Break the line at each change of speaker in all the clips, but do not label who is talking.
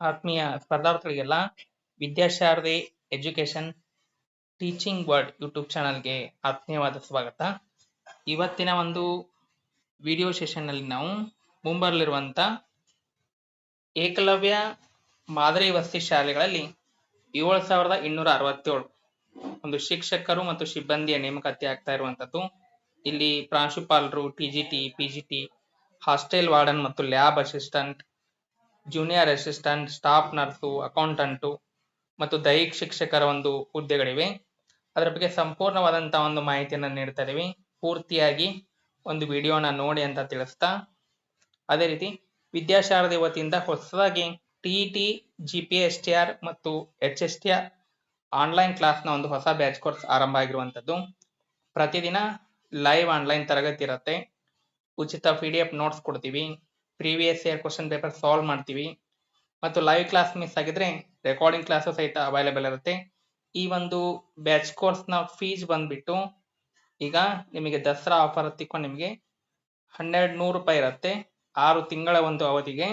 ಆತ್ಮೀಯ ಸ್ಪರ್ಧಾರ್ಥಿಗಳಿಗೆಲ್ಲ Vidyasharadi education teaching world YouTube ಚಾನಲ್ಗೆ ಆತ್ಮೀಯವಾದ ಸ್ವಾಗತ. ಇವತ್ತಿನ ಒಂದು ವಿಡಿಯೋ ಸೆಷನ್ನಲ್ಲಿ ನಾವು ಮುಂಬರಲಿರುವಂಥ ಏಕಲವ್ಯ ಮಾದರಿ ವಸತಿ ಶಾಲೆಗಳಲ್ಲಿ ಏಳು ಸಾವಿರದ ಇನ್ನೂರ ಅರವತ್ತೇಳು ಒಂದು ಶಿಕ್ಷಕರು ಮತ್ತು ಸಿಬ್ಬಂದಿಯ ನೇಮಕಾತಿ ಆಗ್ತಾ ಇರುವಂತದ್ದು ಇಲ್ಲಿ ಪ್ರಾಂಶುಪಾಲರು, T G T, P G T, hostel warden ಮತ್ತು lab assistant junior assistant staff nurse accountant ಮತ್ತು ದೈಹಿಕ ಶಿಕ್ಷಕರ ಒಂದು ಹುದ್ದೆಗಳಿವೆ. ಅದರ ಬಗ್ಗೆ ಸಂಪೂರ್ಣವಾದಂತಹ ಒಂದು ಮಾಹಿತಿಯನ್ನು ನೀಡ್ತಾ ಇದೀವಿ. ಪೂರ್ತಿಯಾಗಿ ಒಂದು ವಿಡಿಯೋನ ನೋಡಿ ಅಂತ ತಿಳಿಸ್ತಾ. ಅದೇ ರೀತಿ ವಿದ್ಯಾಶಾರದಿ ವತಿಯಿಂದ ಹೊಸದಾಗಿ T T G P S T R ಮತ್ತು H S T R online ಕ್ಲಾಸ್ನ ಒಂದು ಹೊಸ ಬ್ಯಾಚ್ ಕೋರ್ಸ್ ಆರಂಭ ಆಗಿರುವಂಥದ್ದು. ಪ್ರತಿದಿನ ಲೈವ್ ಆನ್ಲೈನ್ ತರಗತಿ ಇರುತ್ತೆ. ಉಚಿತ ಪಿ ಡಿ ಎಫ್ ನೋಟ್ಸ್ ಕೊಡ್ತೀವಿ. Previous year question paper solve ಮಾಡ್ತೀವಿ. ಮತ್ತು ಲೈವ್ ಕ್ಲಾಸ್ ಮಿಸ್ ಆಗಿದ್ರೆ ರೆಕಾರ್ಡಿಂಗ್ ಕ್ಲಾಸು ಸಹಿತ ಅವೈಲೇಬಲ್ ಇರುತ್ತೆ. ಈ ಒಂದು ಬ್ಯಾಚ್ ಕೋರ್ಸ್ನ ಫೀಸ್ ಬಂದ್ಬಿಟ್ಟು ಈಗ ನಿಮಗೆ ದಸರಾ ಆಫರ್ ತಿಕ್ಕೊಂಡು ನಿಮಗೆ ಹನ್ನೆರಡು ನೂರು ರೂಪಾಯಿ ಇರುತ್ತೆ. ಆರು ತಿಂಗಳ ಒಂದು ಅವಧಿಗೆ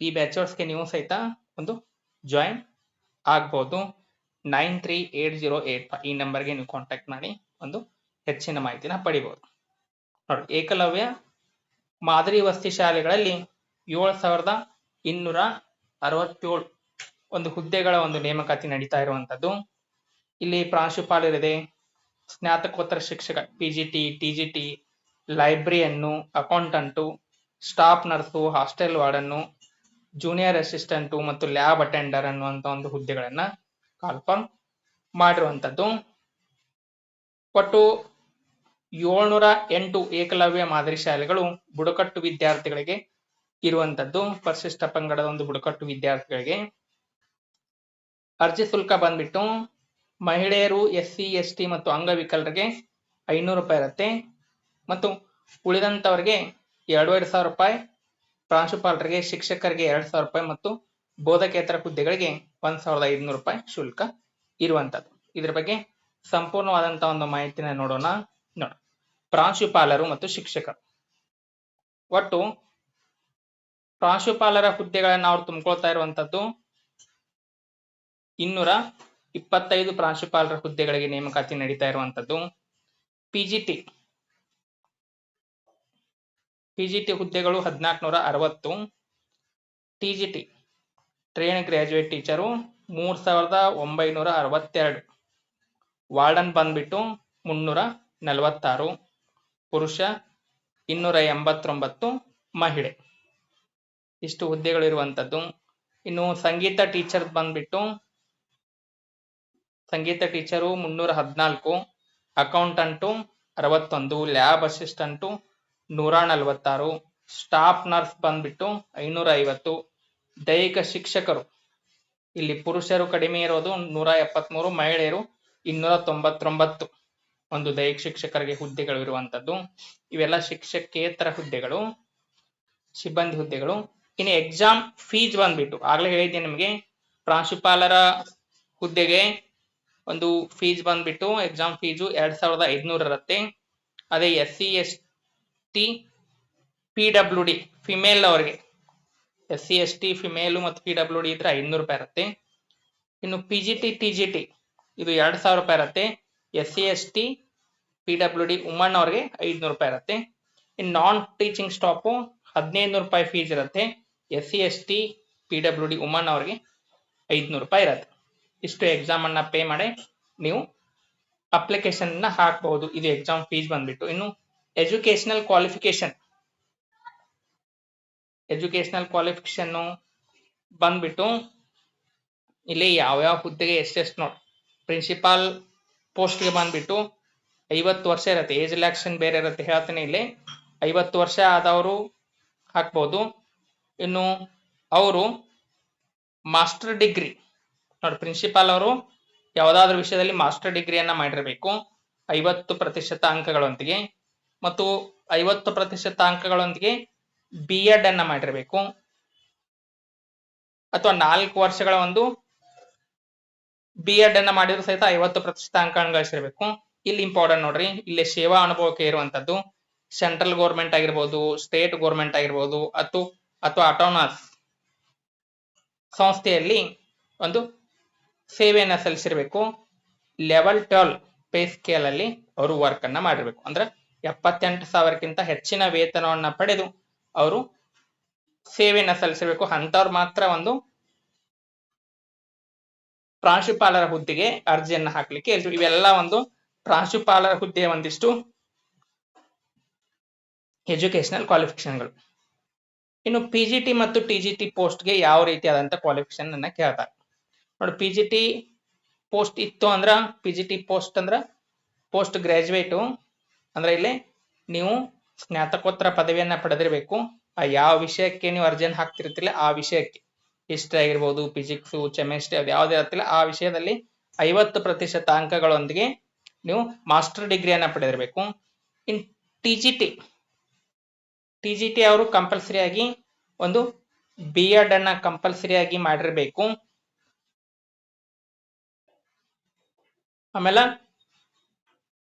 ಈ ಬ್ಯಾಚರ್ಸ್ಗೆ ನೀವು ಸಹಿತ ಒಂದು ಜಾಯಿನ್ ಆಗ್ಬೋದು. Nine three eight zero eight ಈ ನಂಬರ್ಗೆ ನೀವು ಕಾಂಟ್ಯಾಕ್ಟ್ ಮಾಡಿ ಒಂದು ಹೆಚ್ಚಿನ ಮಾಹಿತಿನ ಪಡಿಬೋದು. ನೋಡಿ ಏಕಲವ್ಯ ಮಾದರಿ ವಸತಿ ಶಾಲೆಗಳಲ್ಲಿ ಏಳು ಸಾವಿರದ ಇನ್ನೂರ ಅರವತ್ತೇಳು ಒಂದು ಹುದ್ದೆಗಳ ಒಂದು ನೇಮಕಾತಿ ನಡೀತಾ ಇರುವಂತದ್ದು. ಇಲ್ಲಿ ಪ್ರಾಂಶುಪಾಲರಿದೆ ಸ್ನಾತಕೋತ್ತರ ಶಿಕ್ಷಕ P G T T G T librarian accountant, staff nurse, hostel warden, junior assistant ಮತ್ತು ಲ್ಯಾಬ್ ಅಟೆಂಡರ್ ಅನ್ನುವಂಥ ಒಂದು ಹುದ್ದೆಗಳನ್ನ ಕಾಲ್ಫಾರ್ಮ್ ಮಾಡಿರುವಂಥದ್ದು ಒಟ್ಟು ಏಳ್ನೂರ ಎಂಟು ಏಕಲವ್ಯ ಮಾದರಿ ಶಾಲೆಗಳು ಬುಡಕಟ್ಟು ವಿದ್ಯಾರ್ಥಿಗಳಿಗೆ ಇರುವಂತದ್ದು. ಪರಿಶಿಷ್ಟ ಪಂಗಡದ ಒಂದು ಬುಡಕಟ್ಟು ವಿದ್ಯಾರ್ಥಿಗಳಿಗೆ ಅರ್ಜಿ ಶುಲ್ಕ ಬಂದ್ಬಿಟ್ಟು ಮಹಿಳೆಯರು ಎಸ್ ಸಿ ಎಸ್ ಟಿ ಮತ್ತು ಅಂಗವಿಕಲರಿಗೆ ಐನೂರು ರೂಪಾಯಿ ಇರುತ್ತೆ. ಮತ್ತು ಉಳಿದಂತವರಿಗೆ ಎರಡೂವರೆ ಸಾವಿರ ರೂಪಾಯಿ, ಪ್ರಾಂಶುಪಾಲರಿಗೆ, ಶಿಕ್ಷಕರಿಗೆ ಎರಡ್ ಸಾವಿರ ರೂಪಾಯಿ ಮತ್ತು ಬೋಧಕೇತರ ಹುದ್ದೆಗಳಿಗೆ ಒಂದ್ ಸಾವಿರದ ಐದುನೂರು ರೂಪಾಯಿ ಶುಲ್ಕ ಇರುವಂತದ್ದು. ಇದ್ರ ಬಗ್ಗೆ ಸಂಪೂರ್ಣವಾದಂತಹ ಒಂದು ಮಾಹಿತಿನ ನೋಡೋಣ. ನೋಡ ಪ್ರಾಂಶುಪಾಲರು ಮತ್ತು ಶಿಕ್ಷಕ. ಒಟ್ಟು ಪ್ರಾಂಶುಪಾಲರ ಹುದ್ದೆಗಳನ್ನ ಅವ್ರು ತುಂಬಿಕೊಳ್ತಾ ಇರುವಂತದ್ದು ಇನ್ನೂರ ಇಪ್ಪತ್ತೈದು ಪ್ರಾಂಶುಪಾಲರ ಹುದ್ದೆಗಳಿಗೆ ನೇಮಕಾತಿ ನಡೀತಾ ಇರುವಂತದ್ದು. ಪಿಜಿಟಿ ಪಿಜಿಟಿ ಹುದ್ದೆಗಳು ಹದಿನಾಲ್ಕುನೂರ ಅರವತ್ತು. ಟಿಜಿಟಿ ಟ್ರೈನ್ ಗ್ರಾಜುಯೇಟ್ ಟೀಚರು ಮೂರ್ ಸಾವಿರದ ಒಂಬೈನೂರ ಅರವತ್ತೆರಡು. ವಾರ್ಡನ್ ಬಂದ್ಬಿಟ್ಟು ಮುನ್ನೂರ ನಲವತ್ತಾರು. ಪುರುಷ ಇನ್ನೂರ ಎಂಬತ್ತೊಂಬತ್ತು ಮಹಿಳೆ. ಇಷ್ಟು ಹುದ್ದೆಗಳು ಇರುವಂತದ್ದು. ಇನ್ನು ಸಂಗೀತ ಟೀಚರ್ ಬಂದ್ಬಿಟ್ಟು, ಸಂಗೀತ ಟೀಚರು ಮುನ್ನೂರ ಹದಿನಾಲ್ಕು, ಅಕೌಂಟಂಟು ಅರವತ್ತೊಂದು, ಲ್ಯಾಬ್ ಅಸಿಸ್ಟೆಂಟು ನೂರ ನಲವತ್ತಾರು, ಸ್ಟಾಫ್ ನರ್ಸ್ ಬಂದ್ಬಿಟ್ಟು ಐನೂರ ಐವತ್ತು. ದೈಹಿಕ ಶಿಕ್ಷಕರು. ಇಲ್ಲಿ ಪುರುಷರು ಕಡಿಮೆ ಇರೋದು ನೂರ ಎಪ್ಪತ್ಮೂರು, ಮಹಿಳೆಯರು ಇನ್ನೂರ ತೊಂಬತ್ತೊಂಬತ್ತು. ಒಂದು ದೈಹಿಕ ಶಿಕ್ಷಕರಿಗೆ ಹುದ್ದೆಗಳು ಇರುವಂತದ್ದು ಇವೆಲ್ಲ ಶಿಕ್ಷಕೇತರ ಹುದ್ದೆಗಳು, ಸಿಬ್ಬಂದಿ ಹುದ್ದೆಗಳು. ಇನ್ನು ಎಕ್ಸಾಮ್ ಫೀಸ್ ಬಂದ್ಬಿಟ್ಟು, ಆಗ್ಲೇ ಹೇಳಿದ್ದೆ ನಿಮಗೆ, ಪ್ರಾಂಶುಪಾಲರ ಹುದ್ದೆಗೆ ಒಂದು ಫೀಸ್ ಬಂದ್ಬಿಟ್ಟು ಎಕ್ಸಾಮ್ ಫೀಸು ಎರಡ್ ಸಾವಿರದ ಐದ್ನೂರ ಇರುತ್ತೆ. ಅದೇ S C S T P W D female ಅವರಿಗೆ. S C S T female ಮತ್ತು ಪಿ ಡಬ್ಲ್ಯೂ ಡಿ ಇದ್ರೆ ಐನೂರು ರೂಪಾಯಿ ಇರುತ್ತೆ. ಇನ್ನು P G T T G T ಇದು ಎರಡು ಸಾವಿರ ರೂಪಾಯಿ ಇರುತ್ತೆ. S C S T P W D woman ಅವ್ರಿಗೆ ಐದುನೂರು ರೂಪಾಯಿ ಇರುತ್ತೆ. ಇನ್ನು ನಾನ್ ಟೀಚಿಂಗ್ ಸ್ಟಾಪು ಹದಿನೈದು ರೂಪಾಯಿ ಫೀಸ್ ಇರುತ್ತೆ. S C S T P W D woman ಅವ್ರಿಗೆ ಐದುನೂರು ರೂಪಾಯಿ ಇರುತ್ತೆ. ಇಷ್ಟು ಎಕ್ಸಾಮ್ ಅನ್ನ ಪೇ ಮಾಡಿ ನೀವು ಅಪ್ಲಿಕೇಶನ್ನ ಹಾಕಬಹುದು. ಇದು ಎಕ್ಸಾಮ್ ಫೀಸ್ ಬಂದ್ಬಿಟ್ಟು. ಇನ್ನು ಎಜುಕೇಶನಲ್ ಕ್ವಾಲಿಫಿಕೇಶನ್ ಎಜುಕೇಶನಲ್ ಕ್ವಾಲಿಫಿಕೇಶನ್ ಬಂದ್ಬಿಟ್ಟು ಇಲ್ಲಿ ಯಾವ್ಯಾವ ಹುದ್ದೆಗೆ ಎಷ್ಟೆಷ್ಟು ನೋಡಿ. ಪ್ರಿನ್ಸಿಪಾಲ್ ಪೋಸ್ಟ್ಗೆ ಬಂದ್ಬಿಟ್ಟು ಐವತ್ತು ವರ್ಷ ಇರುತ್ತೆ. ಏಜ್ ರಿಲ್ಯಾಕ್ಷನ್ ಬೇರೆ ಇರುತ್ತೆ. ಹೇಳ್ತೀನಿ ಇಲ್ಲಿ. ಐವತ್ತು ವರ್ಷ ಆದವರು ಹಾಕ್ಬೋದು. ಇನ್ನು ಅವರು ಮಾಸ್ಟರ್ ಡಿಗ್ರಿ ನೋಡಿ ಪ್ರಿನ್ಸಿಪಾಲ್ ಅವರು ಯಾವುದಾದ್ರೂ ವಿಷಯದಲ್ಲಿ ಮಾಸ್ಟರ್ ಡಿಗ್ರಿಯನ್ನ ಮಾಡಿರಬೇಕು. ಐವತ್ತು ಪ್ರತಿಶತ ಅಂಕಗಳೊಂದಿಗೆ. ಮತ್ತು ಐವತ್ತು ಪ್ರತಿಶತ ಅಂಕಗಳೊಂದಿಗೆ ಬಿ ಎಡ್ ಅನ್ನ ಮಾಡಿರಬೇಕು. ಅಥವಾ ನಾಲ್ಕು ವರ್ಷಗಳ ಒಂದು ಬಿ ಎಡ್ ಅನ್ನ ಮಾಡಿದ್ರು ಸಹಿತ ಐವತ್ತು ಪ್ರತಿಶತ ಅಂಕಗಳನ್ನು ಗಳಿಸಿರ್ಬೇಕು ಇಲ್ಲಿ ಇಂಪಾರ್ಟೆಂಟ್ ನೋಡ್ರಿ. ಇಲ್ಲಿ ಸೇವಾ ಅನುಭವಕ್ಕೆ ಇರುವಂತದ್ದು ಸೆಂಟ್ರಲ್ ಗೌರ್ಮೆಂಟ್ ಆಗಿರ್ಬೋದು ಸ್ಟೇಟ್ ಗೌರ್ಮೆಂಟ್ ಆಗಿರ್ಬೋದು, ಅಥವಾ ಅಥವಾ ಅಟೋನಸ್ ಸಂಸ್ಥೆಯಲ್ಲಿ ಒಂದು ಸೇವೆಯನ್ನ ಸಲ್ಲಿಸಿರ್ಬೇಕು. ಲೆವೆಲ್ ಟ್ವೆಲ್ ಪೇ ಸ್ಕೇಲ್ ಅಲ್ಲಿ ಅವರು ವರ್ಕ್ ಅನ್ನ ಮಾಡಿರ್ಬೇಕು. ಅಂದ್ರೆ ಎಪ್ಪತ್ತೆಂಟು ಸಾವಿರಕ್ಕಿಂತ ಹೆಚ್ಚಿನ ವೇತನವನ್ನ ಪಡೆದು ಅವರು ಸೇವೆಯನ್ನ ಸಲ್ಲಿಸಿರ್ಬೇಕು. ಅಂತವ್ರು ಮಾತ್ರ ಒಂದು ಪ್ರಾಂಶುಪಾಲರ ಹುದ್ದೆಗೆ ಅರ್ಜಿಯನ್ನ ಹಾಕ್ಲಿಕ್ಕೆ ಇವೆಲ್ಲ ಒಂದು ಪ್ರಾಂಶುಪಾಲರ ಹುದ್ದೆಯ ಒಂದಿಷ್ಟು ಎಜುಕೇಶನಲ್ ಕ್ವಾಲಿಫಿಕೇಶನ್ಗಳು ಇನ್ನು ಪಿ ಜಿ ಟಿ ಮತ್ತು ಟಿ ಜಿ ಟಿ ಪೋಸ್ಟ್ಗೆ ಯಾವ ರೀತಿಯಾದಂಥ ಕ್ವಾಲಿಫಿಕೇಶನ್ ಅನ್ನ ಕೇಳ್ತಾರೆ. ನೋಡಿ ಪಿ ಜಿ ಟಿ ಪೋಸ್ಟ್ ಇತ್ತು ಅಂದ್ರ ಪಿ ಜಿ ಟಿ ಪೋಸ್ಟ್ ಅಂದ್ರ ಪೋಸ್ಟ್ ಗ್ರಾಜುಯೇಟು ಅಂದ್ರೆ ಇಲ್ಲಿ ನೀವು ಸ್ನಾತಕೋತ್ತರ ಪದವಿಯನ್ನ ಪಡೆದಿರಬೇಕು. ಆ ಯಾವ ವಿಷಯಕ್ಕೆ ನೀವು ಅರ್ಜಿಯನ್ನು ಹಾಕ್ತಿರ್ತಿಲ್ಲ ಆ ವಿಷಯಕ್ಕೆ. ಹಿಸ್ಟ್ರಿ ಆಗಿರ್ಬೋದು ಫಿಸಿಕ್ಸ್ ಕೆಮಿಸ್ಟ್ರಿ ಅದು ಯಾವ್ದೇ ಇರುತ್ತಿಲ್ಲ. ಆ ವಿಷಯದಲ್ಲಿ ಐವತ್ತು ಪ್ರತಿಶತ ಅಂಕಗಳೊಂದಿಗೆ ನೀವು ಮಾಸ್ಟರ್ ಡಿಗ್ರಿಯನ್ನ ಪಡೆದಿರಬೇಕು. In T G T T G T ಅವರು ಕಂಪಲ್ಸರಿಯಾಗಿ ಒಂದು ಬಿ ಎಡ್ ಅನ್ನ ಕಂಪಲ್ಸರಿಯಾಗಿ ಮಾಡಿರ್ಬೇಕು. ಆಮೇಲೆ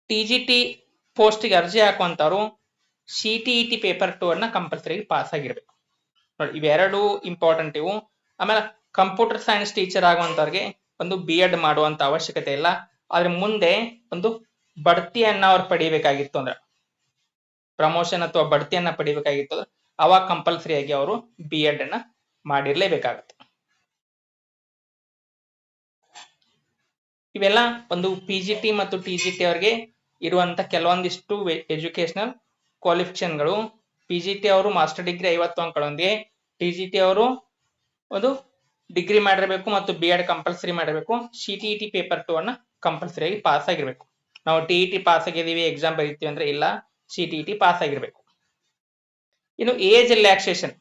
ಟಿ ಜಿ ಟಿ ಪೋಸ್ಟ್ಗೆ ಅರ್ಜಿ ಹಾಕುವಂಥವ್ರು C T E T paper two ಅನ್ನ ಕಂಪಲ್ಸರಿ ಪಾಸ್ ಆಗಿರ್ಬೇಕು. ನೋಡಿ, ಇವೆರಡು ಇಂಪಾರ್ಟೆಂಟ್ ಇವು. ಆಮೇಲೆ ಕಂಪ್ಯೂಟರ್ ಸೈನ್ಸ್ ಟೀಚರ್ ಆಗುವಂತವ್ರಿಗೆ ಒಂದು ಬಿ ಎಡ್ ಮಾಡುವಂತ ಅವಶ್ಯಕತೆ ಇಲ್ಲ. ಆದ್ರೆ ಮುಂದೆ ಒಂದು ಬಡ್ತಿಯನ್ನ ಅವ್ರು ಪಡಿಬೇಕಾಗಿತ್ತು ಅಂದ್ರೆ ಪ್ರಮೋಷನ್ ಅಥವಾ ಬಡ್ತಿಯನ್ನ ಪಡಿಬೇಕಾಗಿತ್ತು ಅಂದ್ರೆ, ಅವಾಗ ಕಂಪಲ್ಸರಿ ಆಗಿ ಅವರು ಬಿ ಎಡ್ ಅನ್ನ ಮಾಡಿರ್ಲೇಬೇಕಾಗತ್ತೆ. ಇವೆಲ್ಲ ಒಂದು ಪಿ ಜಿ ಟಿ ಮತ್ತು ಟಿ ಜಿ ಟಿ ಅವರಿಗೆ ಇರುವಂತ ಕೆಲವೊಂದಿಷ್ಟು ಎಜುಕೇಶನಲ್ ಕ್ವಾಲಿಫಿಕೇಶನ್ಗಳು ಪಿ ಜಿ ಟಿ ಅವರು ಮಾಸ್ಟರ್ ಡಿಗ್ರಿ ಐವತ್ತು ಅಂಕಗಳೊಂದಿಗೆ ಟಿ ಜಿ ಟಿ ಅವರು ಒಂದು ಡಿಗ್ರಿ ಮಾಡಿರಬೇಕು ಮತ್ತು ಬಿ ಎಡ್ ಕಂಪಲ್ಸರಿ ಮಾಡಿರಬೇಕು C T T paper two ಅನ್ನ ಕಂಪಲ್ಸರಿ ಆಗಿ ಪಾಸ್ ಆಗಿರ್ಬೇಕು. ನಾವು ಟಿ ಟಿ ಪಾಸ್ ಆಗಿದ್ದೀವಿ ಎಕ್ಸಾಮ್ ಬರೀತೀವಿ ಅಂದ್ರೆ ಇಲ್ಲ ಸಿ ಟಿ ಟಿ ಪಾಸ್ ಆಗಿರ್ಬೇಕು. ಇನ್ನು ಏಜ್ ರಿಲ್ಯಾಕ್ಸೇಷನ್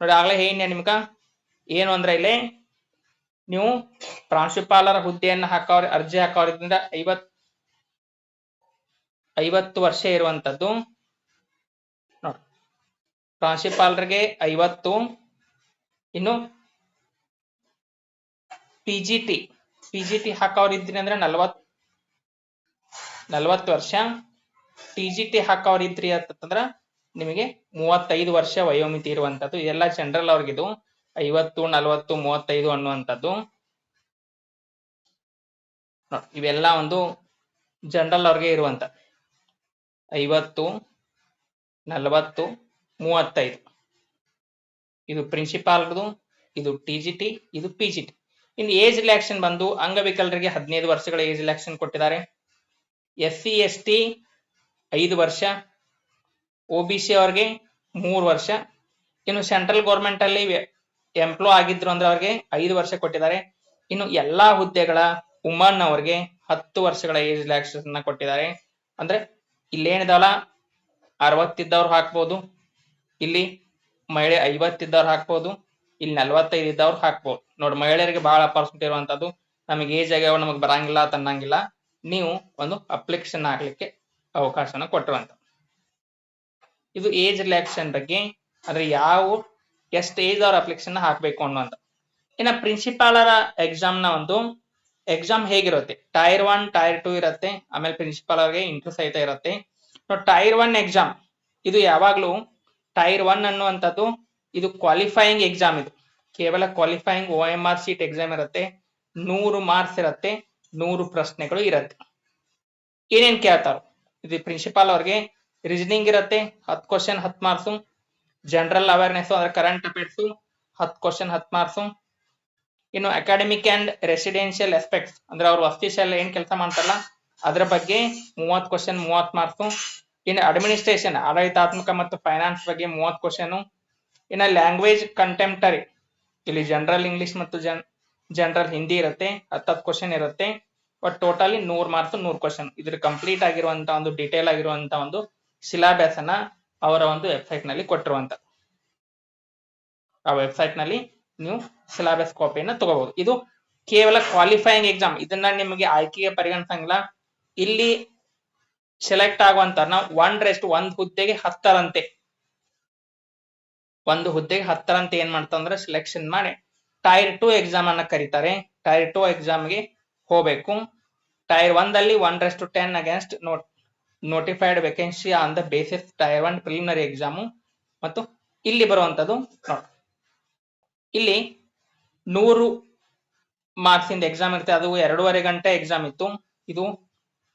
ನೋಡಿ ಆಗ್ಲೇ ಹೇಳಿ ನಿಮ್ಗ? ಏನು ಅಂದ್ರೆ ಇಲ್ಲಿ ನೀವು ಪ್ರಾಂಶುಪಾಲರ ಹುದ್ದೆಯನ್ನು ಹಾಕೋರ್ ಅರ್ಜಿ ಹಾಕೋದ್ರಿಂದ ಐವತ್, ಐವತ್ತು ವರ್ಷ ಇರುವಂತದ್ದು. ನೋಡಿ. ಪ್ರಾಂಶುಪಾಲರಿಗೆ ಐವತ್ತು ಇನ್ನು P G T P G T ಹಾಕೋರು ಇದ್ರಿ ಅಂದ್ರೆ ನಲ್ವತ್ ನಲ್ವತ್ತು ವರ್ಷ. ಟಿ ಜಿ ಟಿ ಹಾಕೋರು ಇದ್ರಿ ಅಂತಂದ್ರ ನಿಮಗೆ ಮೂವತ್ತೈದು ವರ್ಷ ವಯೋಮಿತಿ ಇರುವಂತದ್ದು. ಇದೆಲ್ಲ ಜನರಲ್ ಅವ್ರಿಗಿದು. ಐವತ್ತು, ನಲವತ್ತು, ಮೂವತ್ತೈದು ಅನ್ನುವಂಥದ್ದು. ಇವೆಲ್ಲ ಒಂದು ಜನರಲ್ ಅವ್ರಿಗೆ ಇರುವಂತ. ಐವತ್ತು, ನಲವತ್ತು, ಮೂವತ್ತೈದು. ಇದು ಪ್ರಿನ್ಸಿಪಾಲ್ದು ಇದು ಟಿ ಜಿ ಟಿ ಇದು ಪಿ ಜಿ ಟಿ ಇನ್ನು ಏಜ್ ರಿಲ್ಯಾಕ್ಷನ್ ಬಂದು ಅಂಗವಿಕಲರಿಗೆ ಹದಿನೈದು ವರ್ಷಗಳ ಏಜ್ ರಿಲ್ಯಾಕ್ಷನ್ ಕೊಟ್ಟಿದ್ದಾರೆ. ಎಸ್ ಸಿ ಎಸ್ ಟಿ ಐದು ವರ್ಷ ಒ ಬಿ ಸಿ ಅವ್ರಿಗೆ ಮೂರು ವರ್ಷ. ಇನ್ನು ಸೆಂಟ್ರಲ್ ಗೌರ್ಮೆಂಟ್ ಅಲ್ಲಿ ಎಂಪ್ಲೋ ಆಗಿದ್ರು ಅಂದ್ರೆ ಅವ್ರಿಗೆ ಐದು ವರ್ಷ ಕೊಟ್ಟಿದ್ದಾರೆ. ಇನ್ನು ಎಲ್ಲಾ ಹುದ್ದೆಗಳ ಉಮನ್ ಅವ್ರಿಗೆ ಹತ್ತು ವರ್ಷಗಳ ಏಜ್ ರಿಲ್ಯಾಕ್ಷನ್ ಕೊಟ್ಟಿದ್ದಾರೆ. ಅಂದ್ರೆ ಇಲ್ಲೇನಿದಾವಲ್ಲ, ಅರವತ್ತಿದ್ದವ್ರು ಹಾಕ್ಬೋದು. ಇಲ್ಲಿ ಮಹಿಳೆ ಐವತ್ತಿದ್ದವ್ರು ಹಾಕ್ಬೋದು, ಇಲ್ಲಿ ನಲ್ವತ್ತೈದು ಇದ್ದವ್ರು ಹಾಕ್ಬೋದು. ನೋಡಿ, ಮಹಿಳೆಯರಿಗೆ ಬಹಳ ಪರ್ಸೆಂಟ್ ಇರುವಂತದ್ದು ನಮಗೆ ಏಜ್ ಆಗ್ಯಾವ ನಮಗೆ ಬರಂಗಿಲ್ಲ, ತನ್ನಂಗಿಲ್ಲ. ನೀವು ಒಂದು ಅಪ್ಲಿಕೇಶನ್ ಹಾಕ್ಲಿಕ್ಕೆ ಅವಕಾಶನ ಕೊಟ್ಟಿರುವಂತ ಇದು ಏಜ್ ರಿಲ್ಯಾಕ್ಷನ್ ಬಗ್ಗೆ, ಅಂದ್ರೆ ಯಾವ, ಎಷ್ಟು ಏಜ್ ಅವ್ರ ಅಪ್ಲಿಕೇಶನ್ ಹಾಕ್ಬೇಕು ಅನ್ನುವಂತ ಇನ್ನ ಪ್ರಿನ್ಸಿಪಾಲರ ಎಕ್ಸಾಮ್ನ ಒಂದು ಎಕ್ಸಾಮ್ ಹೇಗಿರುತ್ತೆ? ಟೈರ್ ಒನ್ ಟೈರ್ ಟೂ ಇರುತ್ತೆ. ಆಮೇಲೆ ಪ್ರಿನ್ಸಿಪಾಲ್ ಅವ್ರಿಗೆ ಇಂಟ್ರೆಸ್ಟ್ ಸಹಿತ ಇರುತ್ತೆ. ಟೈರ್ ಒನ್ ಎಕ್ಸಾಮ್ ಇದು ಯಾವಾಗ್ಲೂ ಟೈರ್ ಒನ್ ಅನ್ನುವಂಥದ್ದು ಇದು ಕ್ವಾಲಿಫೈಯಿಂಗ್ ಎಕ್ಸಾಮ್ ಇದು. ಕೇವಲ qualifying O M R sheet exam ಇರುತ್ತೆ. ನೂರು ಮಾರ್ಕ್ಸ್ ಇರುತ್ತೆ. ನೂರು ಪ್ರಶ್ನೆಗಳು ಇರುತ್ತೆ. ಏನೇನ್ ಕೇಳ್ತಾರ. ಇದು ಪ್ರಿನ್ಸಿಪಾಲ್ ಅವ್ರಿಗೆ ರೀಸನಿಂಗ್ ಇರುತ್ತೆ. ಹತ್ ಕ್ವಶನ್ ಹತ್ ಮಾರ್ಕ್ಸು ಜನರಲ್ ಅವೇರ್ನೆಸ್ ಅಂದ್ರೆ ಕರೆಂಟ್ ಅಫೇರ್ಸ್ ಹತ್ ಕ್ವಶನ್ ಹತ್ ಮಾರ್ಕ್ಸು ಇನ್ನು ಅಕಾಡೆಮಿಕ್ ಅಂಡ್ ರೆಸಿಡೆನ್ಷಿಯಲ್ ಎಸ್ಪೆಕ್ಟ್ಸ್ ಅಂದ್ರೆ ಅವ್ರು ವಸತಿಶಾಲೆ ಏನ್ ಕೆಲಸ ಮಾಡ್ತಾರಲ್ಲ, ಅದ್ರ ಬಗ್ಗೆ ಮೂವತ್ ಕ್ವಶನ್ ಮೂವತ್ ಮಾರ್ಕ್ಸು ಇನ್ನು ಅಡ್ಮಿನಿಸ್ಟ್ರೇಷನ್ ಆಡಳಿತಾತ್ಮಕ ಮತ್ತು ಫೈನಾನ್ಸ್ ಬಗ್ಗೆ ಮೂವತ್ತು ಕ್ವಶನ್ ಇನ್ನ ಲ್ಯಾಂಗ್ವೇಜ್ ಕಂಟೆಂಪ್ಟರಿ ಇಲ್ಲಿ ಜನರಲ್ ಇಂಗ್ಲಿಷ್ ಮತ್ತು ಜನ್ ಜನರಲ್ ಹಿಂದಿ ಇರುತ್ತೆ, ಹತ್ತತ್ತು ಕ್ವಶನ್ ಇರುತ್ತೆ. ಬಟ್ ಟೋಟಲಿ ನೂರ್ ಮಾರ್ಕ್ಸ್ ನೂರ್ ಕ್ವಶನ್ ಇದ್ರ ಕಂಪ್ಲೀಟ್ ಆಗಿರುವಂತ ಒಂದು ಡಿಟೇಲ್ ಆಗಿರುವಂತ ಒಂದು ಸಿಲಾಬಸ್ ಅನ್ನ ಅವರ ಒಂದು ವೆಬ್ಸೈಟ್ನಲ್ಲಿ ಕೊಟ್ಟಿರುವಂತ. ಆ ವೆಬ್ಸೈಟ್ನಲ್ಲಿ ನೀವು ಸಿಲಾಬಸ್ ಕಾಪಿಯನ್ನ ತಗೋಬಹುದು ಇದು ಕೇವಲ ಕ್ವಾಲಿಫೈಯಿಂಗ್ ಎಕ್ಸಾಮ್ ಇದನ್ನ ನಿಮಗೆ ಆಯ್ಕೆಗೆ ಪರಿಗಣಿಸಂಗಿಲ್ಲ. ಇಲ್ಲಿ ಸೆಲೆಕ್ಟ್ ಆಗುವಂತ, ನಾವು ಒನ್ ರೆಸ್ಟ್ ಒಂದ್ ಹುದ್ದೆಗೆ ಹತ್ತರಂತೆ. ಒಂದು ಹುದ್ದೆಗೆ ಹತ್ತರಂತೆ ಏನ್ ಮಾಡ್ತಂದ್ರೆ ಸೆಲೆಕ್ಷನ್ ಮಾಡಿ ಟೈರ್ ಟು ಎಕ್ಸಾಮ್ ಅನ್ನ ಕರೀತಾರೆ. ಟೈರ್ ಟು ಎಕ್ಸಾಮ್ಗೆ ಹೋಗ್ಬೇಕು. Tier ಒಂದಲ್ಲಿ one rest ten against not notified vacancy on the basis tier one preliminary exam ಮತ್ತು ಇಲ್ಲಿ ಬರುವಂತದ್ದು ನೋಟ್ ಇಲ್ಲಿ ನೂರು ಮಾರ್ಕ್ಸ್ ಇಂದ ಎಕ್ಸಾಮ್ ಇರುತ್ತೆ. ಅದು ಎರಡೂವರೆ ಗಂಟೆ ಎಕ್ಸಾಮ್ ಇತ್ತು. ಇದು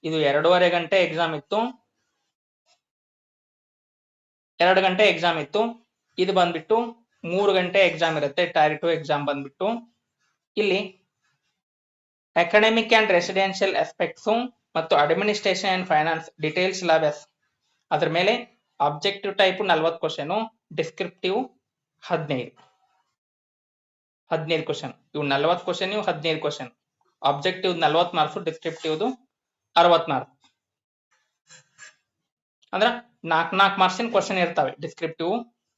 ಇದು ಎರಡೂವರೆ ಗಂಟೆ ಎಕ್ಸಾಮ್ ಇತ್ತು. ಎರಡು ಗಂಟೆ ಎಕ್ಸಾಮ್ ಇತ್ತು. ಇದು ಬಂದ್ಬಿಟ್ಟು ಮೂರು ಗಂಟೆ ಎಕ್ಸಾಮ್ ಇರುತ್ತೆ ಟೈರ್ ಟು ಎಕ್ಸಾಮ್ ಬಂದ್ಬಿಟ್ಟು. ಇಲ್ಲಿ ಅಕಾಡೆಮಿಕ್ ಅಂಡ್ ರೆಸಿಡೆನ್ಷಿಯಲ್ ಎಸ್ಪೆಕ್ಟ್ಸ್ ಮತ್ತು administration and finance details syllabus ಅದ್ರ ಮೇಲೆ ಆಬ್ಜೆಕ್ಟಿವ್ ಟೈಪ್ ನಲ್ವತ್ತು ಕ್ವಶನ್ ಡಿಸ್ಕ್ರಿಪ್ಟಿವ್ ಹದಿನೈದು. ಹದಿನೈದು ಕ್ವಶನ್ ಇವು ನಲ್ವತ್ತು ಕ್ವಶನ್ ಇವು ಹದಿನೈದು ಕ್ವಶನ್ ಆಬ್ಜೆಕ್ಟಿವ್ ನಲ್ವತ್ತು ಮಾರ್ಕ್ಸ್ ಡಿಸ್ಕ್ರಿಪ್ಟಿವ್ದು ಅರವತ್ತು ಮಾರ್ಕ್ಸ್ ಅಂದ್ರ ನಾಲ್ಕ್ ನಾಲ್ಕು ಮಾರ್ಕ್ಸಿನ ಕ್ವಶನ್ ಇರ್ತವೆ. ಡಿಸ್ಕ್ರಿಪ್ಟಿವ್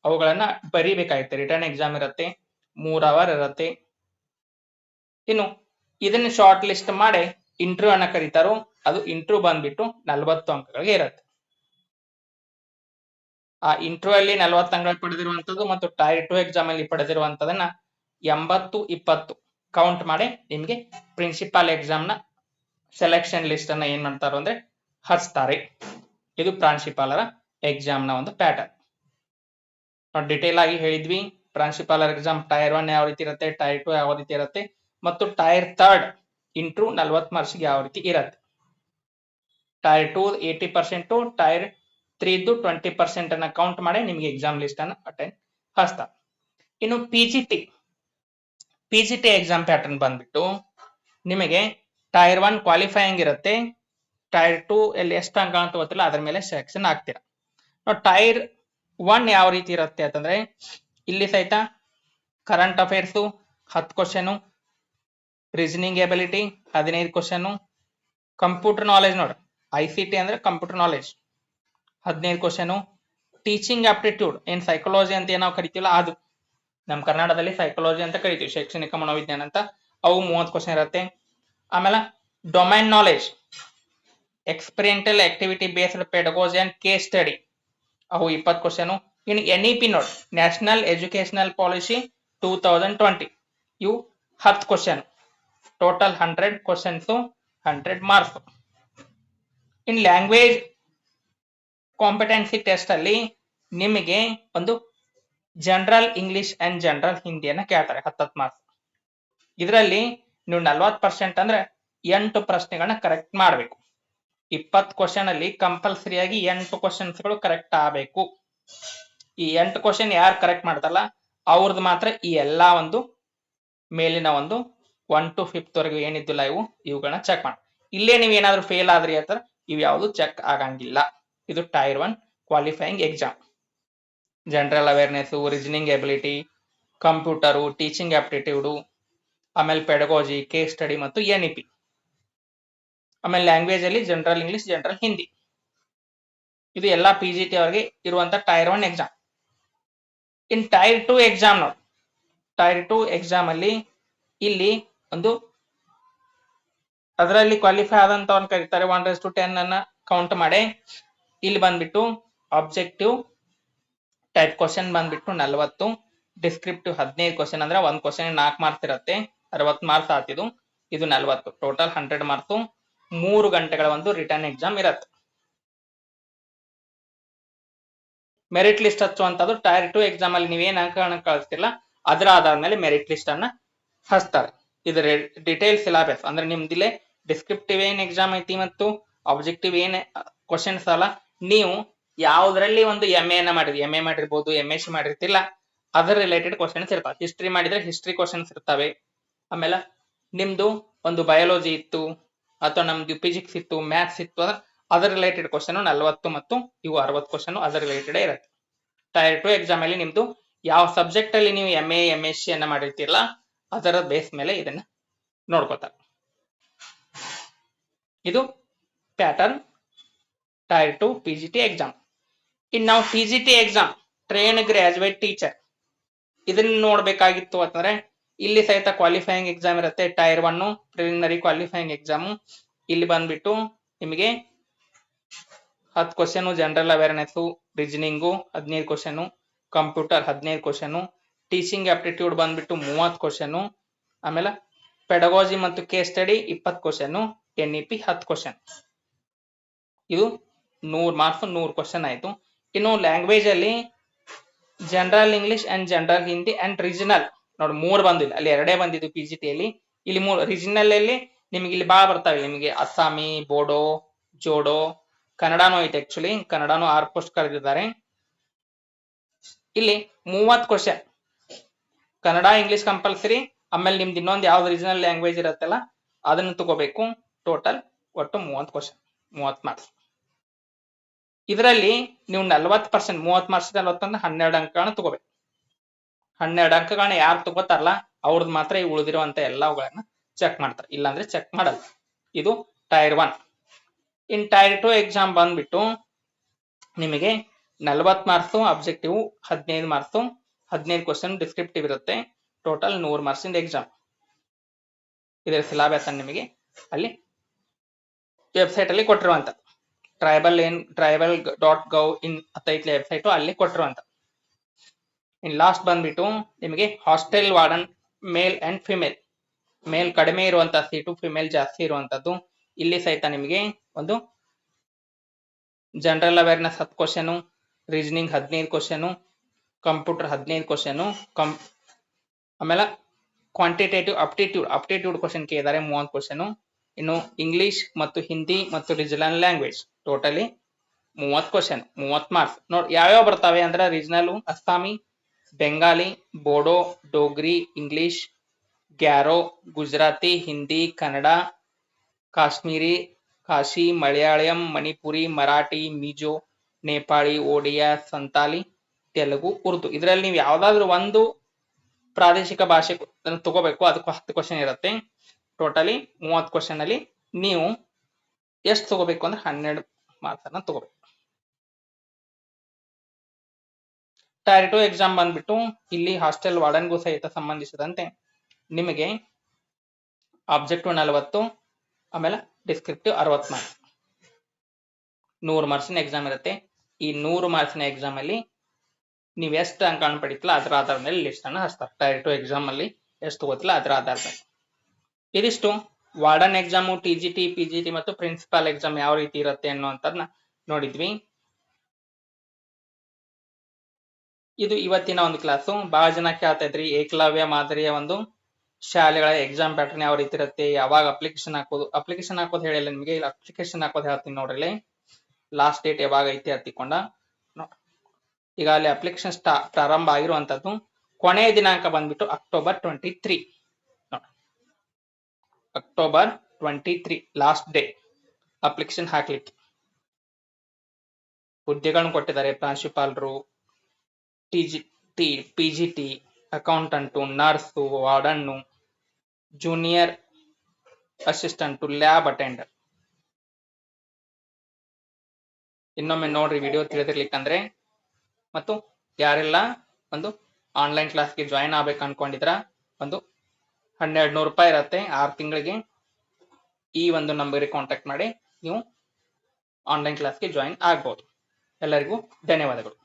ಅವುಗಳನ್ನ ಬರಿಬೇಕಾಗುತ್ತೆ. ರಿಟರ್ನ್ ಎಕ್ಸಾಮ್ ಇರುತ್ತೆ, ಮೂರ್ ಅವರ್ ಇರುತ್ತೆ. ಇನ್ನು ಇದನ್ನ ಶಾರ್ಟ್ ಲಿಸ್ಟ್ ಮಾಡಿ ಇಂಟರ್ವ್ಯೂ ಅನ್ನ ಕರೀತಾರೋ, ಅದು ಇಂಟರ್ವ್ಯೂ ಬಂದ್ಬಿಟ್ಟು ನಲವತ್ತು ಅಂಕಗಳಿಗೆ ಇರುತ್ತೆ. ಆ ಇಂಟರ್ವ್ಯೂ ಅಲ್ಲಿ ನಲ್ವತ್ತು ಅಂಕಗಳು ಪಡೆದಿರುವಂತದ್ದು ಮತ್ತು ಟೈರ್ ಟು ಎಕ್ಸಾಮ್ ಅಲ್ಲಿ ಪಡೆದಿರುವಂತದನ್ನ ಎಂಬತ್ತು, ಇಪ್ಪತ್ತು ಕೌಂಟ್ ಮಾಡಿ ನಿಮ್ಗೆ ಪ್ರಿನ್ಸಿಪಾಲ್ ಎಕ್ಸಾಮ್ನ ಸೆಲೆಕ್ಷನ್ ಲಿಸ್ಟ್ ಅನ್ನ ಏನ್ ಮಾಡ್ತಾರೋ ಅಂದ್ರೆ ಹಚ್ತಾರೆ. ಇದು ಪ್ರಾಂಶುಪಾಲರ ಎಕ್ಸಾಮ್ನ ಒಂದು ಪ್ಯಾಟರ್ನ್ ನಾವು ಡಿಟೇಲ್ ಆಗಿ ಹೇಳಿದ್ವಿ, ಪ್ರಾಂಶುಪಾಲರ್ ಎಕ್ಸಾಮ್ ಟೈರ್ ಒನ್ ಯಾವ ರೀತಿ ಇರುತ್ತೆ ಟೈರ್ ಟು ಯಾವ ರೀತಿ ಇರುತ್ತೆ, ಮತ್ತು ಟೈರ್ ಥರ್ಡ್ ಇಂಟ್ರೂ ನಲ್ವತ್ ಮಾರ್ಕ್ಸ್ಗೆ ಯಾವ ರೀತಿ ಇರುತ್ತೆ. Tier two eighty percent tier ತ್ರೀದು twenty percent ಅನ್ನ ಕೌಂಟ್ ಮಾಡಿ ನಿಮ್ಗೆ ಎಕ್ಸಾಮ್ ಲಿಸ್ಟ್ ಅನ್ನ ಅಟೆಂಡ್ ಹಸ್ತ ಇನ್ನು ಪಿ ಜಿ ಎಕ್ಸಾಮ್ ಪ್ಯಾಟರ್ನ್ ಬಂದ್ಬಿಟ್ಟು ನಿಮಗೆ ಟೈರ್ ಒನ್ ಕ್ವಾಲಿಫೈಯಿಂಗ್ ಇರುತ್ತೆ ಟೈರ್ ಟು ಎಲ್ಲಿ ಎಷ್ಟು ಅಂಕ ಅಂತ ಗೊತ್ತಿಲ್ಲ, ಅದ್ರ ಮೇಲೆ ಸೆಲೆಕ್ಷನ್ ಆಗ್ತೀರಾ ಟೈರ್ ಒನ್ ಯಾವ ರೀತಿ ಇರುತ್ತೆ ಅಂತಂದ್ರೆ, ಇಲ್ಲಿ ಸಹಿತ ಕರೆಂಟ್ ಅಫೇರ್ಸು ಹತ್ತು ಕ್ವಶನು ರೀಸನಿಂಗ್ ಎಬಿಲಿಟಿ ಹದಿನೈದು ಕ್ವಶನು ಕಂಪ್ಯೂಟರ್ ನಾಲೆಜ್ ನೋಡ್ರಿ. ಐ ಸಿ ಟಿ ಅಂದ್ರೆ ಕಂಪ್ಯೂಟರ್ ನಾಲೆಜ್ ಹದಿನೈದು ಕ್ವಶನು ಟೀಚಿಂಗ್ ಆಪ್ಟಿಟ್ಯೂಡ್ ಏನ್ ಸೈಕಾಲಜಿ ಅಂತ ಏನ್ ಕರಿತೀವಲ್ಲ, ಅದು. ನಮ್ಮ ಕರ್ನಾಟಕದಲ್ಲಿ ಸೈಕಾಲಜಿ ಅಂತ ಕರಿತೀವಿ, ಶೈಕ್ಷಣಿಕ ಮನೋವಿಜ್ಞಾನ ಅಂತ. ಅವು ಮೂವತ್ತು ಕ್ವಶನ್ ಇರುತ್ತೆ. ಆಮೇಲೆ domain knowledge experiential activity based pedagogy and case study ಅವು ಇಪ್ಪತ್ತು ಕ್ವಶನು ಇನ್ನು ಎನ್ ಇ ಪಿ ನೋಡ್ national educational policy two thousand twenty ಇವು ಹತ್ತು question total hundred questions hundred marks in language competency test ಅಲ್ಲಿ ನಿಮಗೆ ಒಂದು ಜನರಲ್ ಇಂಗ್ಲಿಷ್ ಅಂಡ್ ಜನರಲ್ ಹಿಂದಿಯನ್ನು ಕೇಳ್ತಾರೆ, ಹತ್ತತ್ತು ಮಾರ್ಕ್ಸ್ ಇದರಲ್ಲಿ ನೀವು ನಲ್ವತ್ ಪರ್ಸೆಂಟ್ ಅಂದ್ರೆ ಎಂಟು ಪ್ರಶ್ನೆಗಳನ್ನ ಕರೆಕ್ಟ್ ಮಾಡಬೇಕು. ಇಪ್ಪತ್ ಕ್ವಶನ್ ಅಲ್ಲಿ ಕಂಪಲ್ಸರಿಯಾಗಿ ಎಂಟು ಕ್ವಶನ್ಸ್ಗಳು ಕರೆಕ್ಟ್ ಆಗಬೇಕು. ಈ ಎಂಟು ಕ್ವಶನ್ ಯಾರು ಕರೆಕ್ಟ್ ಮಾಡ್ತಾರಲ್ಲ ಅವ್ರದ್ದು ಮಾತ್ರ ಈ ಎಲ್ಲಾ ಒಂದು ಮೇಲಿನ ಒಂದು ಒನ್ ಟು ಫಿಫ್ತ್ ವರೆಗೂ ಏನಿದ್ದಿಲ್ಲ ಇವು ಇವುಗಳನ್ನ ಚೆಕ್ ಮಾಡಿ. ಇಲ್ಲೇ ನೀವು ಏನಾದ್ರು ಫೇಲ್ ಆದ್ರಿ ಅಂತ ಇವು ಯಾವುದು ಚೆಕ್ ಆಗಂಗಿಲ್ಲ. ಇದು tier one qualifying exam general awareness reasoning ability computer teaching aptitude ಆಮೇಲೆ ಪೆಡಗೋಜಿ ಕೇಸ್ ಸ್ಟಡಿ ಮತ್ತು ಎನ್ ಇ ಪಿ ಆಮೇಲೆ ಲ್ಯಾಂಗ್ವೇಜ್ ಅಲ್ಲಿ ಜನರಲ್ ಇಂಗ್ಲಿಷ್ ಜನರಲ್ ಹಿಂದಿ ಇದು ಎಲ್ಲ ಪಿ ಜಿ ಟಿ ಅವರಿಗೆ ಇರುವಂತ tier one exam in tier two exam ನೋಡಿ tier two exam ಅಲ್ಲಿ ಇಲ್ಲಿ ಒಂದು ಅದರಲ್ಲಿ ಕ್ವಾಲಿಫೈ ಆದಂತವನ್ನ ಕರೀತಾರೆ ಒನ್ ರೈಸ್ ಟು ಟೆನ್ ಅನ್ನ ಕೌಂಟ್ ಮಾಡಿ. ಇಲ್ಲಿ ಬಂದ್ಬಿಟ್ಟು ಆಬ್ಜೆಕ್ಟಿವ್ ಟೈಪ್ ಕ್ವಶನ್ ಬಂದ್ಬಿಟ್ಟು ನಲವತ್ತು ಡಿಸ್ಕ್ರಿಪ್ಟಿವ್ ಹದಿನೈದು ಕ್ವಶನ್ ಅಂದ್ರೆ ಒಂದ್ ಕ್ವಶನ್ ನಾಲ್ಕು ಮಾರ್ಕ್ಸ್ ಇರುತ್ತೆ. ಅರವತ್ತು ಮಾರ್ಕ್ಸ್ ಆತಿದು ಇದು ನಲವತ್ತು. ಟೋಟಲ್ ಹಂಡ್ರೆಡ್ ಮಾರ್ಕ್ಸ್ ಮೂರು ಗಂಟೆಗಳ ಒಂದು ರಿಟರ್ನ್ ಎಕ್ಸಾಮ್ ಇರತ್ತೆ. ಮೆರಿಟ್ ಲಿಸ್ಟ್ ಹಚ್ಚುವಂತದ್ದು ಟೈರ್ ಟು ಎಕ್ಸಾಮ್ ಅಲ್ಲಿ ನೀವೇನ್ ಅಂಕಗಳನ್ನ ಕಳಿಸ್ತಿಲ್ಲ ಅದರ ಆಧಾರದ ಮೇಲೆ ಮೆರಿಟ್ ಲಿಸ್ಟ್ ಅನ್ನ ಹಚ್ತಾರೆ. ಇದರ ಡಿಟೇಲ್ ಸಿಲಾಬಸ್ ಅಂದ್ರೆ ನಿಮ್ದಿಲೆ ಡಿಸ್ಕ್ರಿಪ್ಟಿವ್ ಏನ್ ಎಕ್ಸಾಮ್ ಐತಿ ಮತ್ತು ಆಬ್ಜೆಕ್ಟಿವ್ ಏನ್ ಕ್ವಶನ್ಸ್ ಅಲ್ಲ. ನೀವು ಯಾವ್ದ್ರಲ್ಲಿ ಒಂದು ಎಂ ನ ಮಾಡಿದ್ರಿ ಎಂ ಎ ಮಾಡಿರ್ಬೋದು ಎಂ ಎಸ್ ಮಾಡಿರ್ತಿಲ್ಲ ಅದರ ರಿಲೇಟೆಡ್ ಕ್ವಶನ್ಸ್ ಇರ್ತಾವೆ. ಹಿಸ್ಟ್ರಿ ಮಾಡಿದ್ರೆ ಹಿಸ್ಟ್ರಿ ಕ್ವಶನ್ಸ್ ಇರ್ತವೆ. ಆಮೇಲೆ ನಿಮ್ದು ಒಂದು ಬಯಾಲಜಿ ಇತ್ತು, ಅಥವಾ ನಮ್ದು ಫಿಸಿಕ್ಸ್ ಇತ್ತು ಮ್ಯಾಥ್ಸ್ ಇತ್ತು, ಅಂದ್ರೆ, ಅದರ್ ರಿಲೇಟೆಡ್ ಕ್ವಶನ್ ನಲ್ವತ್ತು ಮತ್ತು ಇವು ಅರವತ್ತು ಕ್ವಶನ್ ಅದರ್ ರಿಲೇಟೆಡ್ ಇರುತ್ತೆ. ಟೈರ್ ಟು ಎಕ್ಸಾಮ್ ಅಲ್ಲಿ ನಿಮ್ದು ಯಾವ ಸಬ್ಜೆಕ್ಟ್ ಅಲ್ಲಿ ನೀವು M A M S C ಅನ್ನ ಮಾಡಿರ್ತೀರಲ್ಲ, ಅದರ ಬೇಸ್ ಮೇಲೆ ಇದನ್ನ ನೋಡ್ಕೋತಾರೆ. ಇದು pattern tier two P G T exam in ನಾವು P G T exam train graduate teacher ಇದನ್ನ ನೋಡ್ಬೇಕಾಗಿತ್ತು ಅಂತಂದ್ರೆ ಇಲ್ಲಿ ಸಹಿತ ಕ್ವಾಲಿಫೈಯಿಂಗ್ ಎಕ್ಸಾಮ್ ಇರುತ್ತೆ tier one preliminary qualifying exam ಇಲ್ಲಿ ಬಂದ್ಬಿಟ್ಟು ನಿಮಗೆ ಹತ್ತು ಕ್ವಶನ್ ಜನರಲ್ ಅವೇರ್ನೆಸ್ ರೀಸನಿಂಗು ಹದಿನೈದು ಕ್ವಶನ್ ಕಂಪ್ಯೂಟರ್ ಹದಿನೈದು ಕ್ವಶನ್ ಟೀಚಿಂಗ್ ಆಪ್ಟಿಟ್ಯೂಡ್ ಬಂದ್ಬಿಟ್ಟು ಮೂವತ್ತು ಕ್ವಶನ್ ಆಮೇಲೆ ಪೆಡಗಾಜಿ ಮತ್ತು ಕೇಸ್ ಸ್ಟಡಿ ಇಪ್ಪತ್ತು ಕ್ವಶನ್ ಎನ್ ಇ ಪಿ ಹತ್ತು ಕ್ವಶನ್ ಇದು ನೂರ್ ಮಾರ್ಕ್ಸ್ ನೂರು ಕ್ವಶನ್ ಆಯ್ತು. ಇನ್ನು ಲ್ಯಾಂಗ್ವೇಜ್ ಅಲ್ಲಿ general English and general Hindi and regional ನೋಡಿ, ಮೂರ್ ಬಂದಿಲ್ಲ ಅಲ್ಲಿ ಎರಡೇ ಬಂದಿದ್ದು ಪಿ ಜಿ ಟಿಯಲ್ಲಿ ಇಲ್ಲಿ ಮೂರು ರೀಜನಲ್ ಅಲ್ಲಿ ನಿಮ್ಗೆ ಇಲ್ಲಿ ಬಾಳ ಬರ್ತಾವೆ. ನಿಮಗೆ ಅಸ್ಸಾಮಿ ಬೋಡೋ ಜೋಡೋ ಕನ್ನಡನೂ ಐತೆ ಆಕ್ಚುಲಿ ಕನ್ನಡನೂ ಆರ್ ಪೋಸ್ಟ್ ಕರೆದಿದ್ದಾರೆ. ಇಲ್ಲಿ ಮೂವತ್ ಕ್ವಶನ್ ಕನ್ನಡ ಇಂಗ್ಲಿಷ್ ಕಂಪಲ್ಸರಿ ಆಮೇಲೆ ನಿಮ್ದು ಇನ್ನೊಂದು ಯಾವ್ದು ರೀಜನಲ್ ಲ್ಯಾಂಗ್ವೇಜ್ ಇರತ್ತಲ್ಲ, ಅದನ್ನು ತಗೋಬೇಕು. ಟೋಟಲ್ ಒಟ್ಟು ಮೂವತ್ ಕ್ವಶನ್ ಮೂವತ್ ಮಾರ್ಕ್ಸ್ ಇದರಲ್ಲಿ ನೀವು ನಲ್ವತ್ ಪರ್ಸೆಂಟ್ ಮೂವತ್ ಮಾರ್ಕ್ಸ್ ನಲ್ವತ್ತೊಂದು, ಹನ್ನೆರಡು ಅಂಕಗಳನ್ನ ತಗೋಬೇಕು. ಹನ್ನೆರಡು ಅಂಕಗಳನ್ನ ಯಾರು ತಗೋತಾರಲ್ಲ ಅವ್ರದ್ದು ಮಾತ್ರ ಈ ಉಳಿದಿರುವಂತ ಎಲ್ಲವುಗಳನ್ನ ಚೆಕ್ ಮಾಡ್ತಾರೆ. ಇಲ್ಲಾಂದ್ರೆ ಚೆಕ್ ಮಾಡಲ್ಲ. ಇದು tier one in tier two exam ಬಂದ್ಬಿಟ್ಟು ನಿಮಗೆ ನಲ್ವತ್ ಮಾರ್ಕ್ಸು ಅಬ್ಜೆಕ್ಟಿವ್ ಹದಿನೈದು ಮಾರ್ಕ್ಸು ಹದಿನೈದು ಕ್ವಶನ್ ಡಿಸ್ಕ್ರಿಪ್ಟಿವ್ ಇರುತ್ತೆ. ಟೋಟಲ್ ನೂರು ಮಾರ್ಕ್ಸ್ ಇಂದ ಎಕ್ಸಾಮ್ ಇದರ ಸಿಲಾಬಸ್ ನಿಮಗೆ ಅಲ್ಲಿ ವೆಬ್ಸೈಟ್ ಅಲ್ಲಿ ಕೊಟ್ಟಿರುವಂತ ಟ್ರೈಬಲ್ ಏನ್ ಟ್ರೈಬಲ್ ಡಾಟ್ ಗೌ ಇನ್ ಅಂತೈತ್ಲೆ ವೆಬ್ಸೈಟ್ ಅಲ್ಲಿ ಕೊಟ್ಟಿರುವಂತ ಇನ್ ಲಾಸ್ಟ್ ಬಂದ್ಬಿಟ್ಟು ನಿಮಗೆ hostel warden, male and female. Male ಕಡಿಮೆ ಇರುವಂತಹ ಸೀಟು ಫಿಮೇಲ್ ಜಾಸ್ತಿ ಇರುವಂತದ್ದು. ಇಲ್ಲಿ ಸಹಿತ ನಿಮಗೆ ಒಂದು ಜನರಲ್ ಅವೇರ್ನೆಸ್ ಹತ್ತು ಕ್ವಶನು ರೀಸನಿಂಗ್ ಹದಿನೈದು ಕ್ವಶನು ಕಂಪ್ಯೂಟರ್ ಹದಿನೈದು ಕ್ವಶನು ಕಂ ಆಮೇಲೆ ಕ್ವಾಂಟಿಟೇಟಿವ್ ಅಪ್ಟಿಟ್ಯೂಡ್ ಅಪ್ಟಿಟ್ಯೂಡ್ ಕ್ವಶನ್ ಕೇಳಿದ್ದಾರೆ ಮೂವತ್ತು ಕ್ವಶನು ಇನ್ನು ಇಂಗ್ಲಿಷ್ ಮತ್ತು ಹಿಂದಿ ಮತ್ತು ರೀಜನಲ್ ಲ್ಯಾಂಗ್ವೇಜ್ ಟೋಟಲಿ ಮೂವತ್ತು ಕ್ವಶನ್ ಮೂವತ್ ಮಾರ್ಕ್ಸ್ ನೋಡಿ ಯಾವ್ಯಾವ ಬರ್ತಾವೆ ಅಂದ್ರೆ ರೀಜನಲ್ ಅಸ್ಸಾಮಿ ಬೆಂಗಾಲಿ ಬೋಡೋ ಡೋಗ್ರಿ ಇಂಗ್ಲಿಷ್ ಗ್ಯಾರೋ ಗುಜರಾತಿ ಹಿಂದಿ ಕನ್ನಡ ಕಾಶ್ಮೀರಿ ಕಾಶಿ ಮಲಯಾಳಂ ಮಣಿಪುರಿ ಮರಾಠಿ ಮಿಜೋ ನೇಪಾಳಿ ಒಡಿಯಾ ಸಂತಾಲಿ ತೆಲುಗು ಉರ್ದು ಇದರಲ್ಲಿ ನೀವು ಯಾವ್ದಾದ್ರು ಒಂದು ಪ್ರಾದೇಶಿಕ ಭಾಷೆ ತಗೋಬೇಕು, ಅದಕ್ಕೂ ಹತ್ತು ಕ್ವಶನ್ ಇರುತ್ತೆ. ಟೋಟಲಿ ಮೂವತ್ತು ಕ್ವಶನ್ ಅಲ್ಲಿ ನೀವು ಎಷ್ಟು ತಗೋಬೇಕು ಅಂದ್ರೆ ಹನ್ನೆರಡು ಮಾರ್ಕ್ಸ್ ತಗೋಬೇಕು. ಟೈರ್ ಟು ಎಕ್ಸಾಮ್ ಬಂದ್ಬಿಟ್ಟು ಇಲ್ಲಿ ಹಾಸ್ಟೆಲ್ ವಾರ್ಡನ್ಗೂ ಸಹಿತ ಸಂಬಂಧಿಸಿದಂತೆ ನಿಮಗೆ ಆಬ್ಜೆಕ್ಟಿವ್ ನಲವತ್ತು, ಆಮೇಲೆ ಡಿಸ್ಕ್ರಿಪ್ಟಿವ್ ಅರವತ್ತು ಮಾರ್ಕ್ಸ್ ನೂರು ಮಾರ್ಕ್ಸಿನ ಎಕ್ಸಾಮ್ ಇರುತ್ತೆ. ಈ ನೂರು ಮಾರ್ಕ್ಸಿನ ಎಕ್ಸಾಮ್ ಅಲ್ಲಿ ನೀವು ಎಷ್ಟು ಅಂಕ ಪಡಿತಲ್ಲ ಅದರ ಆಧಾರದ ಮೇಲೆ ಲಿಸ್ಟ್ ಅನ್ನು ಹಚ್ತಾರೆ. ಟೈರ್ ಟು ಎಕ್ಸಾಮ್ ಅಲ್ಲಿ ಎಷ್ಟು ಗೊತ್ತಿಲ್ಲ ಅದರ ಆಧಾರದ ಮೇಲೆ. ಇದಿಷ್ಟು. Warden exam T G P G T ಮತ್ತು ಪ್ರಿನ್ಸಿಪಾಲ್ ಎಕ್ಸಾಮ್ ಯಾವ ರೀತಿ ಇರುತ್ತೆ ಅನ್ನುವಂಥದ್ದನ್ನ ನೋಡಿದ್ವಿ. ಇದು ಇವತ್ತಿನ ಒಂದು ಕ್ಲಾಸು ಬಹಳ ಜನ ಕೇಳ್ತಾ ಏಕಲವ್ಯ ಮಾದರಿಯ ಒಂದು ಶಾಲೆಗಳ ಎಕ್ಸಾಮ್ ಪ್ಯಾಟರ್ನ್ ಯಾವ ರೀತಿ ಇರುತ್ತೆ, ಯಾವಾಗ ಅಪ್ಲಿಕೇಶನ್ ಹಾಕೋದು ಅಪ್ಲಿಕೇಶನ್ ಹಾಕೋದು ಹೇಳಿಲ್ಲ ನಿಮಗೆ ಅಪ್ಲಿಕೇಶನ್ ಹಾಕೋದು ಹೇಳ್ತೀನಿ ನೋಡ್ರಿ ಲಾಸ್ಟ್ ಡೇಟ್ ಯಾವಾಗ ಐತಿ ಹತ್ತಿಕೊಂಡ ಈಗ ಅಲ್ಲಿ ಅಪ್ಲಿಕೇಶನ್ ಸ್ಟಾ ಪ್ರಾರಂಭ ಆಗಿರುವಂತದ್ದು ಕೊನೆಯ ದಿನಾಂಕ ಬಂದ್ಬಿಟ್ಟು October twenty three October twenty three last day application ಹಾಕ್ಲಿಕ್ಕೆ. ಹುದ್ದೆಗಳನ್ನು ಕೊಟ್ಟಿದ್ದಾರೆ ಪ್ರಾಂಶುಪಾಲರು T PGT accountant nurse warden junior assistant lab attender ಇನ್ನೊಮ್ಮೆ ನೋಡ್ರಿ ವಿಡಿಯೋ ತಿಳಿದಿರ್ಲಿಕ್ಕಂದ್ರೆ, ಮತ್ತು ಯಾರೆಲ್ಲ ಒಂದು ಆನ್ಲೈನ್ ಕ್ಲಾಸ್ಗೆ ಜಾಯಿನ್ ಆಗ್ಬೇಕು ಅನ್ಕೊಂಡಿದ್ರ ಒಂದು ಹನ್ನೆರಡು ನೂರು ರೂಪಾಯಿ ಇರತ್ತೆ, ಆರು ತಿಂಗಳಿಗೆ ಈ ಒಂದು ನಂಬರ್ಗೆ ಕಾಂಟ್ಯಾಕ್ಟ್ ಮಾಡಿ, ನೀವು ಆನ್ಲೈನ್ ಕ್ಲಾಸ್ಗೆ ಜಾಯಿನ್ ಆಗ್ಬೋದು. ಎಲ್ಲರಿಗೂ ಧನ್ಯವಾದಗಳು.